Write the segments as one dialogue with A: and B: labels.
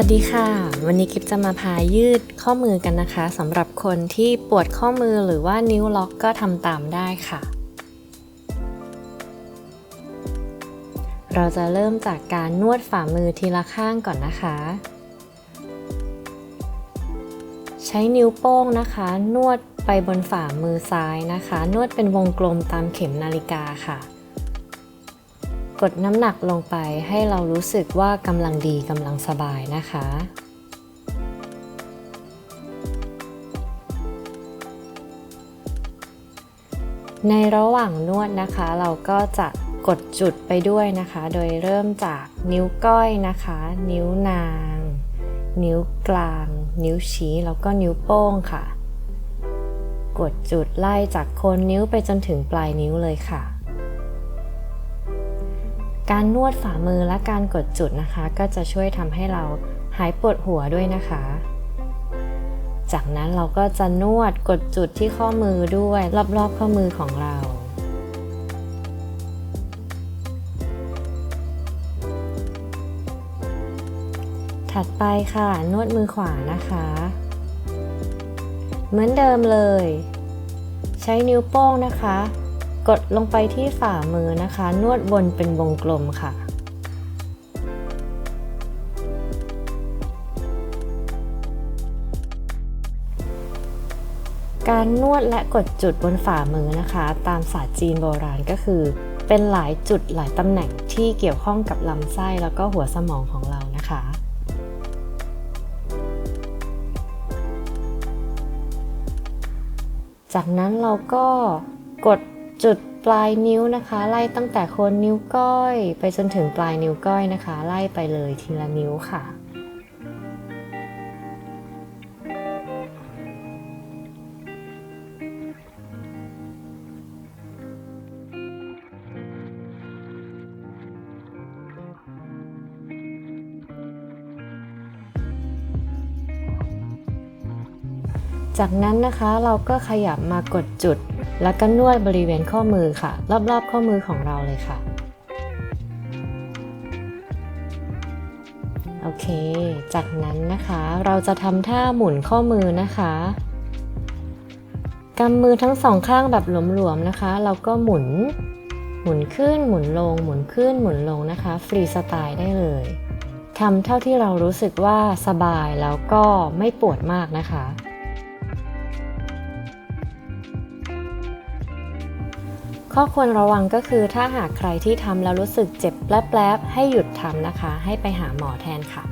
A: วัสดีค่ะ วันนี้กิฟจะมาพายืดข้อมือกันนะคะสำหรับคนที่ปวดข้อมือหรือว่านิ้วล็อกก็ทำตามได้ค่ะ เราจะเริ่มจากการนวดฝ่ามือทีละข้างก่อนนะคะ ใช้นิ้วโป้งนะคะ นวดไปบนฝ่ามือซ้ายนะคะ นวดเป็นวงกลมตามเข็มนาฬิกาค่ะ กดน้ำหนักลงไปให้เรารู้สึกว่ากำลังดีกำลังสบายนะคะ ในระหว่างนวดนะคะ เราก็จะกดจุดไปด้วยนะคะ โดยเริ่มจากนิ้วก้อยนะคะ นิ้วนาง นิ้วกลาง นิ้วชี้แล้วก็นิ้วโป้งค่ะ กดจุดไล่จากโคนนิ้วไปจนถึงปลายนิ้วเลยค่ะ การนวดฝ่ามือและการกดจุดนะคะ ก็จะช่วยทำให้เราหายปวดหัวด้วยนะคะ จากนั้นเราก็จะนวดกดจุดที่ข้อมือด้วยรอบๆข้อมือของเราถัดไปค่ะ นวดมือขวานะคะ เหมือนเดิมเลย ใช้นิ้วโป้งนะคะ กดลงไปที่ฝ่ามือนะคะ นวดวนเป็นวงกลมค่ะ การนวดและกดจุดบนฝ่ามือนะคะ ตามศาสตร์จีนโบราณก็คือ เป็นหลายจุดหลายตำแหน่งที่เกี่ยวข้องกับลำไส้แล้วก็หัวสมองของเรานะคะจากนั้นเราก็กด จุดปลายนิ้วนะคะ ไล่ตั้งแต่โคนนิ้วก้อย ไปจนถึงปลายนิ้วก้อยนะคะ ไล่ไปเลยทีละนิ้วค่ะจากนั้นนะคะเราก็ขยับมากดจุด แล้วก็นวดบริเวณข้อมือค่ะ รอบๆ ข้อมือของเราเลยค่ะ โอเค จากนั้นนะคะเราจะทำท่าหมุนข้อมือนะคะกำมือทั้งสองข้างแบบหลวมๆนะคะ เราก็หมุน หมุนขึ้น หมุนลง หมุนขึ้น หมุนลงนะคะ ฟรีสไตล์ได้เลยทำเท่าที่เรารู้สึกว่าสบายแล้วก็ไม่ปวดมากนะคะ ข้อควรระวังก็คือถ้าหากใครที่ทำแล้วรู้สึกเจ็บแป๊บๆให้หยุดทำนะคะ ให้ไปหาหมอแทนค่ะ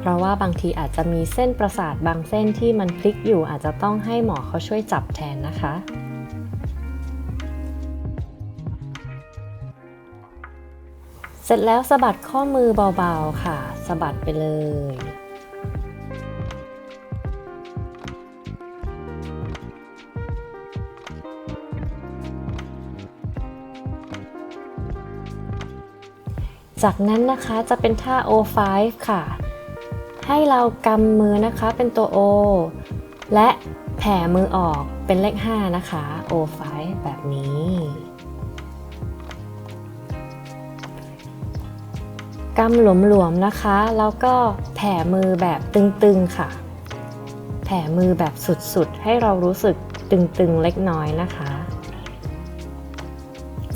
A: เพราะว่าบางทีอาจจะมีเส้นประสาทบางเส้นที่มันพลิกอยู่อาจจะต้องให้หมอเขาช่วยจับแทนนะคะเสร็จแล้วสะบัดข้อมือเบาๆค่ะ สะบัดไปเลย จากนั้นนะคะจะเป็นท่า O5 ค่ะ ให้เรากำมือนะคะเป็นตัว O และแผ่มือออกเป็นเลข 5 นะคะ O5 แบบนี้ กำหลวมๆนะคะ แล้วก็แผ่มือแบบตึงๆค่ะ แผ่มือแบบสุดๆ ให้เรารู้สึกตึงๆเล็กน้อยนะคะ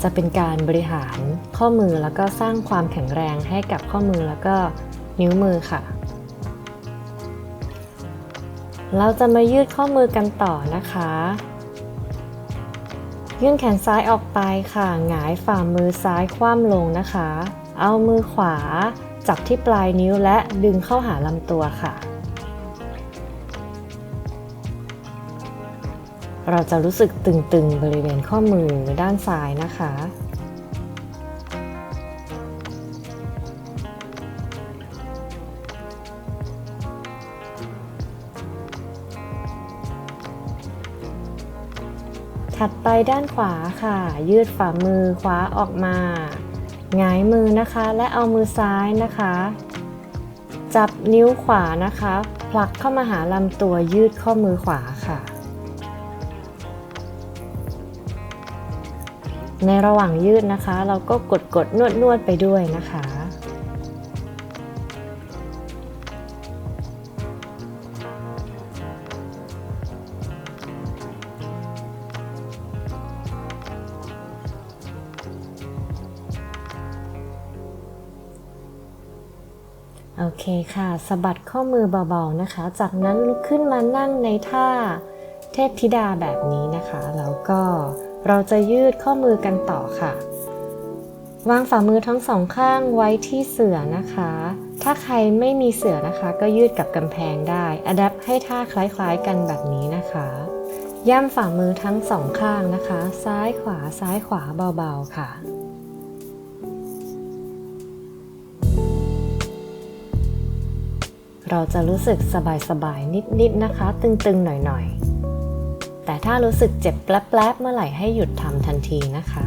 A: จะเป็นการบริหารข้อมือแล้วก็สร้างความแข็งแรงให้กับข้อมือแล้วก็นิ้วมือค่ะ เราจะมายืดข้อมือกันต่อนะคะ ยื่นแขนซ้ายออกไปค่ะ หงายฝ่ามือซ้ายคว่ำลงนะคะ เอามือขวาจับที่ปลายนิ้วและดึงเข้าหาลำตัวค่ะ เราจะรู้สึกตึงๆ บริเวณข้อมือด้านซ้ายนะคะ ถัดไปด้านขวาค่ะ ยืดฝ่ามือขวาออกมาหงายมือนะคะและเอามือซ้ายนะคะ จับนิ้วขวานะคะ ผลักเข้ามาหาลำตัวยืดข้อมือขวาค่ะ ในระหว่างยืดนะคะ เราก็กดกดนวดนวดไปด้วยนะคะ โอเคค่ะสะบัดข้อมือเบาๆนะคะ จากนั้นลุกขึ้นมานั่งในท่าเทพธิดาแบบนี้นะคะ แล้วก็ เราจะยืดข้อมือกันต่อค่ะ วางฝ่ามือทั้งสองข้างไว้ที่เสื่อนะคะ ถ้าใครไม่มีเสื่อนะคะ ก็ยืดกับกำแพงได้อัดให้ท่าคล้ายๆกันแบบนี้นะคะ ย่ำฝ่ามือทั้งสองข้างนะคะ ซ้ายขวาซ้ายขวาเบาๆค่ะเราจะรู้สึกสบายๆ นิดๆนะคะ ตึงๆ หน่อยๆ แต่ถ้ารู้สึกเจ็บแป๊บๆเมื่อไหร่ให้หยุดทำทันทีนะคะ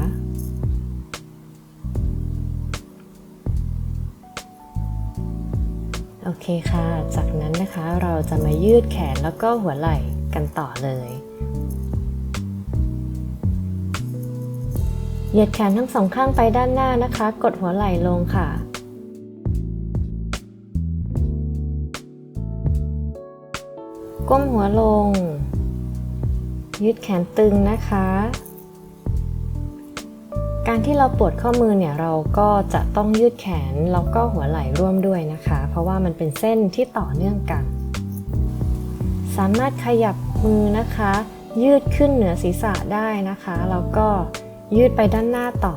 A: โอเคค่ะ จากนั้นนะคะเราจะมายืดแขนแล้วก็หัวไหล่กันต่อเลยเหยียดแขนทั้งสองข้างไปด้านหน้านะคะ กดหัวไหล่ลงค่ะ ก้มหัวลง ยืดแขนตึงนะคะ การที่เราปวดข้อมือเนี่ยเราก็จะต้องยืดแขนแล้วก็หัวไหล่ร่วมด้วยนะคะ เพราะว่ามันเป็นเส้นที่ต่อเนื่องกัน สามารถขยับมือนะคะ ยืดขึ้นเหนือศีรษะได้นะคะแล้วก็ยืดไปด้านหน้าต่อ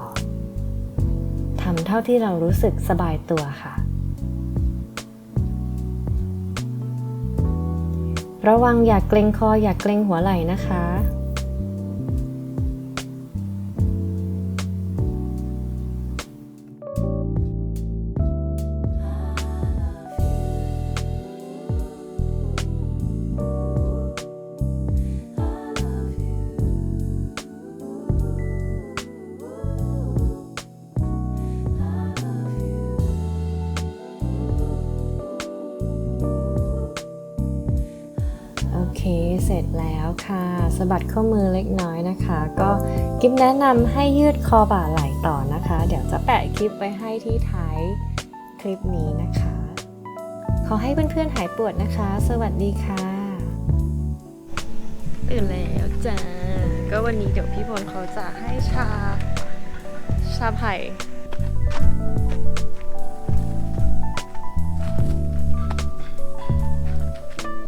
A: ทำเท่าที่เรารู้สึกสบายตัวค่ะ ระวังอย่าเกรงคออย่าเกรงหัวไหล่นะคะ เสร็จแล้วค่ะสะบัดข้อมือเล็กน้อยนะคะ ก็กิฟแนะนำให้ยืดคอบ่าไหล่ต่อนะคะ เดี๋ยวจะแปะคลิปไว้ให้ที่ท้ายคลิปนี้นะคะ ขอให้เพื่อนๆหายปวดนะคะ สวัสดีค่ะ ตื่นแล้วจ้าก็วันนี้เดี๋ยวพี่พลเขาจะให้ชาชาไผ่